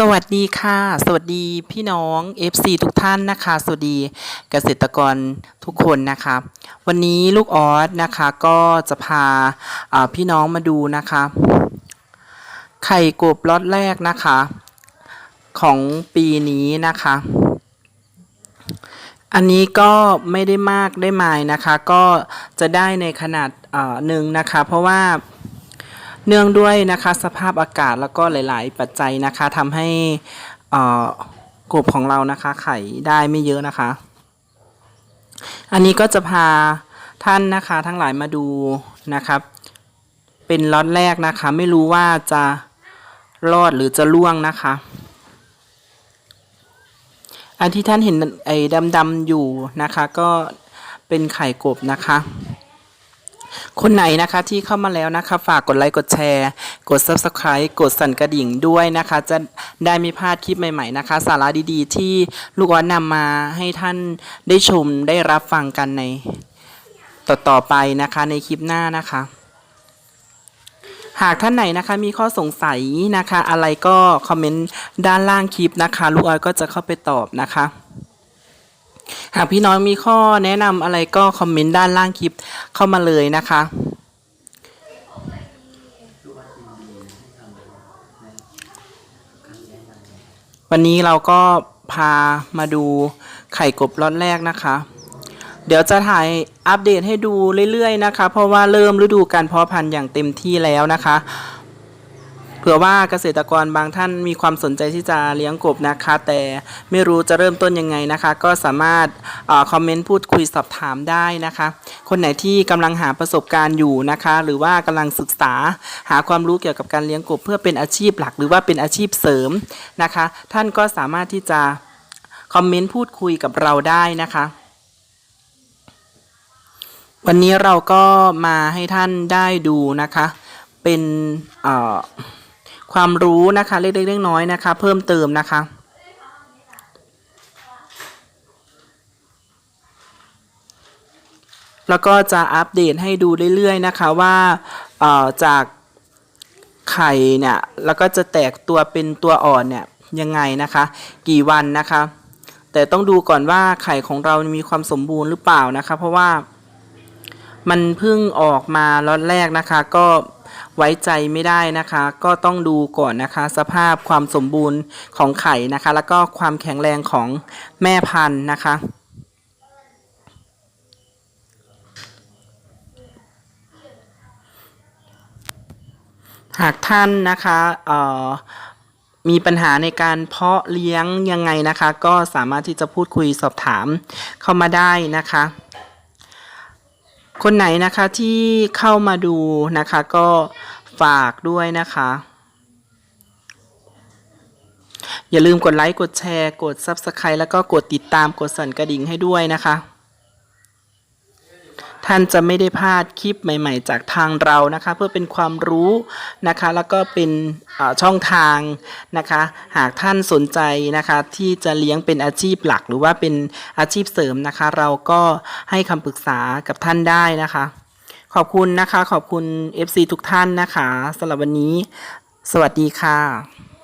สวัสดีค่ะ สวัสดีพี่น้อง FC ทุกท่านนะคะ สวัสดีเกษตรกรทุกคนนะคะ วันนี้ลูกออสนะคะก็จะพาาพี่น้องมาดูนะคะ ไข่กบล็อตแรกนะคะ ของปีนี้นะคะ อันนี้ก็ไม่ได้มากได้มายนะคะ ก็จะได้ในขนาดหนึ่งนะคะ เพราะว่า เนื่องด้วยนะคะสภาพอากาศแล้วก็หลาย ๆ ปัจจัยนะคะทำให้เอ่อกบของเรานะคะไข่ได้ไม่เยอะนะคะ อันนี้ก็จะพาท่านนะคะทั้งหลายมาดูนะครับ เป็นล็อตแรกนะคะ ไม่รู้ว่าจะรอดหรือจะล่วงนะคะ อันที่ท่านเห็นไอ้ดำๆอยู่นะคะ ก็เป็นไข่กบนะคะ คนไหนนะคะที่เข้ามาแล้วนะคะ ฝากกดไลค์กดแชร์ กด Subscribe กดสั่นกระดิ่งด้วยนะคะ จะได้ไม่พลาดคลิปใหม่ๆนะคะ สาระดีๆ ที่ลูกออสนำมาให้ท่านได้ชมได้รับฟังกันในต่อๆไปนะคะในคลิปหน้านะคะ หากท่านไหนนะคะมีข้อสงสัยนะคะ อะไรก็คอมเมนต์ด้านล่างคลิปนะคะ ลูกออสก็จะเข้าไปตอบนะคะ หากพี่น้องมีข้อแนะนำอะไรก็คอมเมนต์ด้านล่างคลิปเข้ามาเลยนะคะวันนี้เราก็พามาดูไข่กบล็อตแรกนะคะ เดี๋ยวจะถ่ายอัปเดตให้ดูเรื่อยๆนะคะ เพราะว่าเริ่มฤดูการเพาะพันธุ์อย่างเต็มที่แล้วนะคะ ผื่อว่าเกษตรกรบางท่านมีความสนใจที่จะเลี้ยงกบนะคะ แต่ไม่รู้จะเริ่มต้นยังไงนะคะ ก็สามารถอคอมเมนต์พูดคุยสอบถามได้นะคะ คนไหนที่กำลังหาประสบการณ์อยู่นะคะ หรือว่ากำลังศึกษาหาความรู้เกี่ยวกับการเลี้ยงกบ เพื่อเป็นอาชีพหลัก หรือว่าเป็นอาชีพเสริมนะคะ ท่านก็สามารถที่จะคอมเมนต์พูดคุยกับเราได้นะคะวันนี้เราก็มาให้ท่านได้ดูนะคะ เป็นเอ่อ ความรู้นะคะเล็กๆน้อยๆนะคะ เพิ่มเติมนะคะแล้วก็จะอัปเดตให้ดูเรื่อยๆนะคะว่าเอ่อจากไข่เนี่ยแล้วก็จะแตกตัวเป็นตัวอ่อนเนี่ยยังไงนะคะ กี่วันนะคะ แต่ต้องดูก่อนว่าไข่ของเรามีความสมบูรณ์หรือเปล่านะคะ เพราะว่ามันเพิ่งออกมาล็อตแรกนะคะ ก็ ไว้ใจไม่ได้นะคะ ก็ต้องดูก่อนนะคะ สภาพความสมบูรณ์ของไข่นะคะ แล้วก็ความแข็งแรงของแม่พันธุ์นะคะหากท่านนะคะมีปัญหาในการเพาะเลี้ยงยังไงนะคะ ก็สามารถที่จะพูดคุยสอบถามเข้ามาได้นะคะ คนไหนนะคะที่เข้ามาดูนะคะก็ฝากด้วยนะคะ อย่าลืมกดไลค์ กดแชร์ กด Subscribe แล้วก็กดติดตามกดสั่นกระดิ่งให้ด้วยนะคะ ท่านจะไม่ได้พลาดคลิปใหม่ ๆ จากทางเรานะคะ เพื่อเป็นความรู้นะคะ แล้วก็เป็นช่องทางนะคะ หากท่านสนใจนะคะที่จะเลี้ยงเป็นอาชีพหลัก หรือว่าเป็นอาชีพเสริมนะคะ เราก็ให้คำปรึกษากับท่านได้นะคะ ขอบคุณนะคะ ขอบคุณ FC ทุกท่านนะคะสำหรับวันนี้ สวัสดีค่ะ